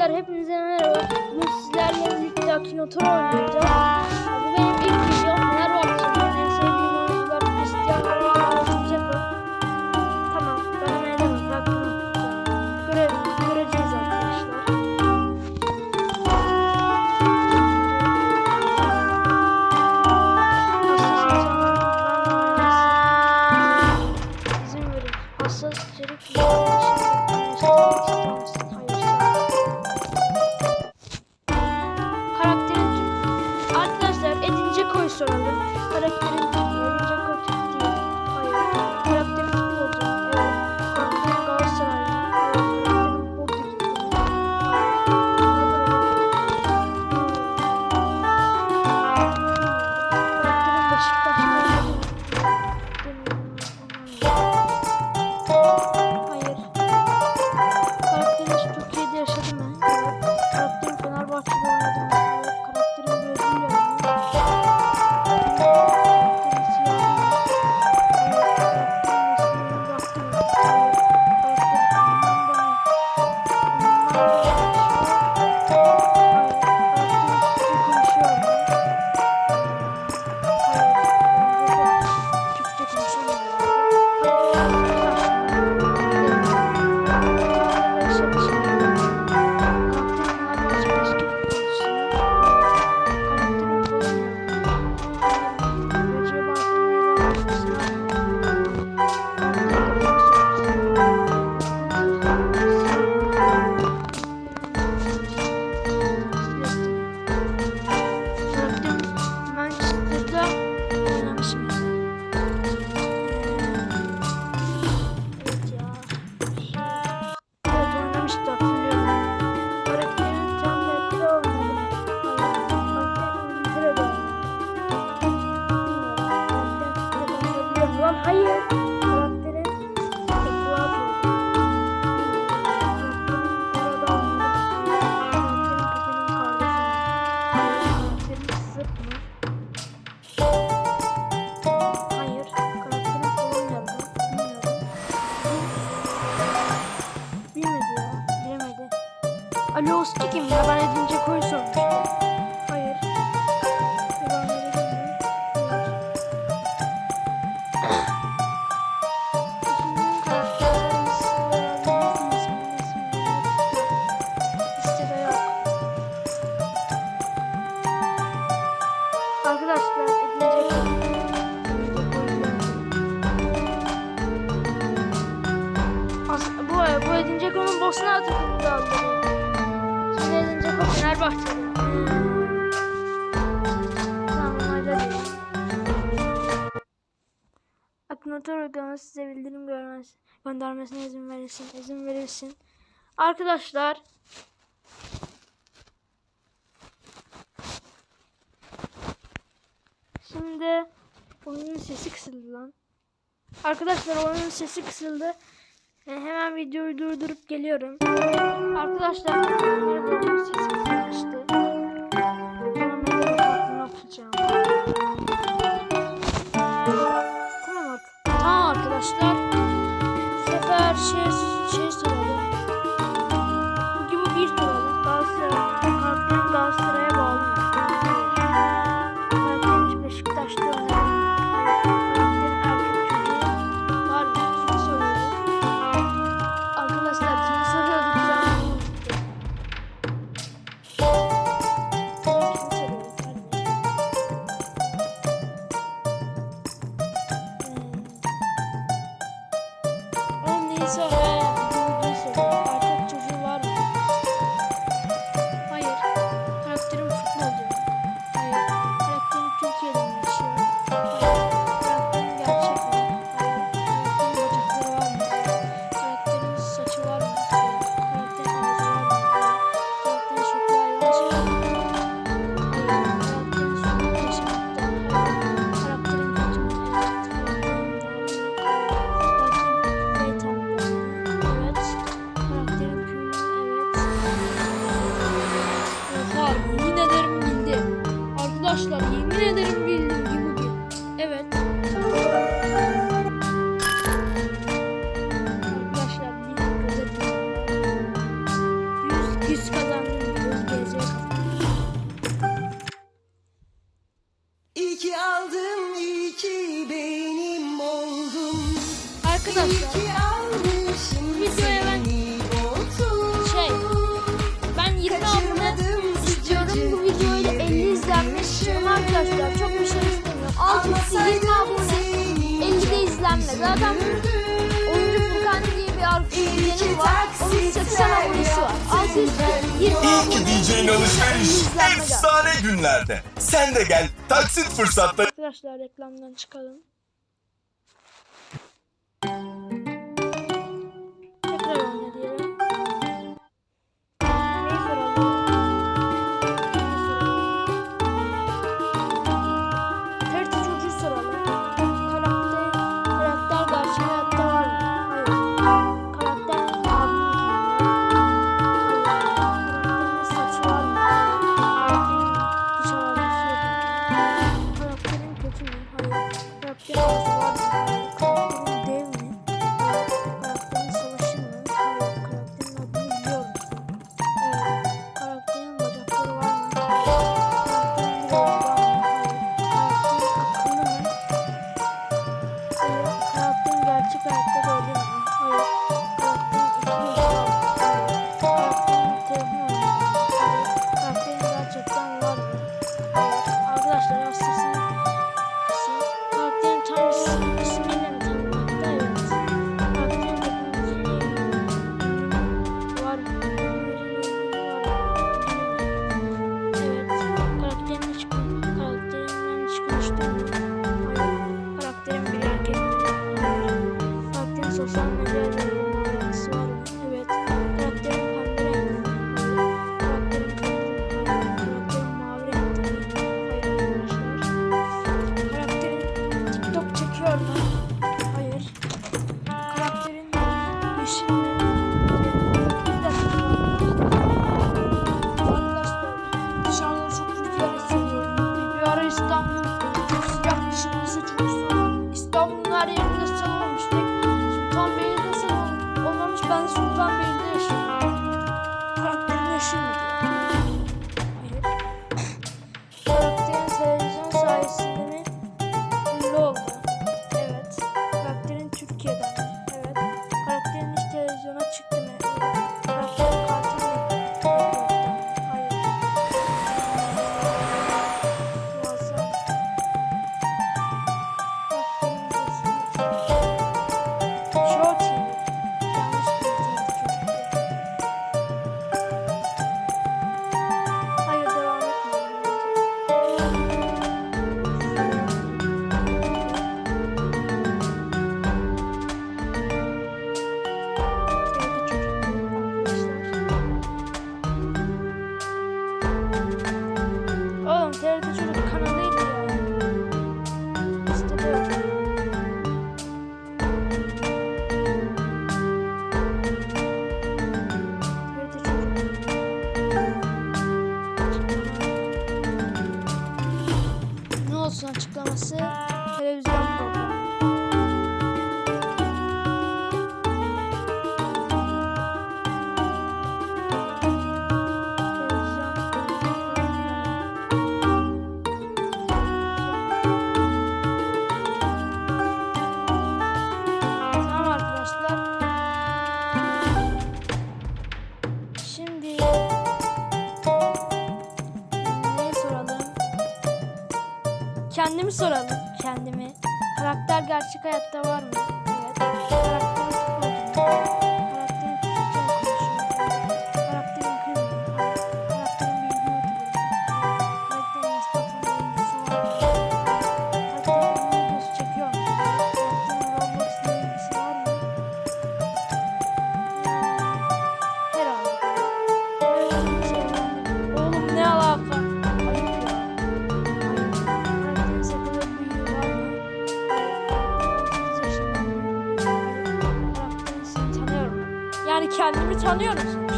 arkadaşlar hepinize merhaba. Bugün sizlerle birlikte Akinotor oynayacağız. higher. Komutan uygulaması size bildirim görmez, göndermesine izin verilsin. izin verilsin. Arkadaşlar Şimdi oyunun sesi kısıldı lan. Arkadaşlar oyunun sesi kısıldı. Yani hemen videoyu durdurup geliyorum. Arkadaşlar oyunun sesi kısıldı. arkadaşlar. arkadaşlar yemin ederim bildiğim gibi bir. Evet. Arkadaşlar bir gözet. kazandım bir gözet. İyi ki aldım, iyi ki benim oldum. Arkadaşlar. harika abone. 50'de izlenme. Zaten oyuncu Furkan diye bir arkadaşım var. Onun 80 abonesi var. 620 İyi ki DJ'in alışveriş efsane günlerde. Sen de gel taksit fırsatta. Arkadaşlar reklamdan çıkalım. Stop. Kendimi soralım. Kendimi. Karakter gerçek hayatta var mı? Evet. Karakter halimi tanıyorsunuz.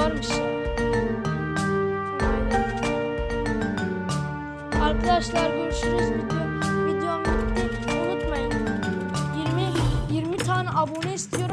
varmış. Arkadaşlar görüşürüz. Video, videom bitti. Unutmayın. 20, 20 tane abone istiyorum.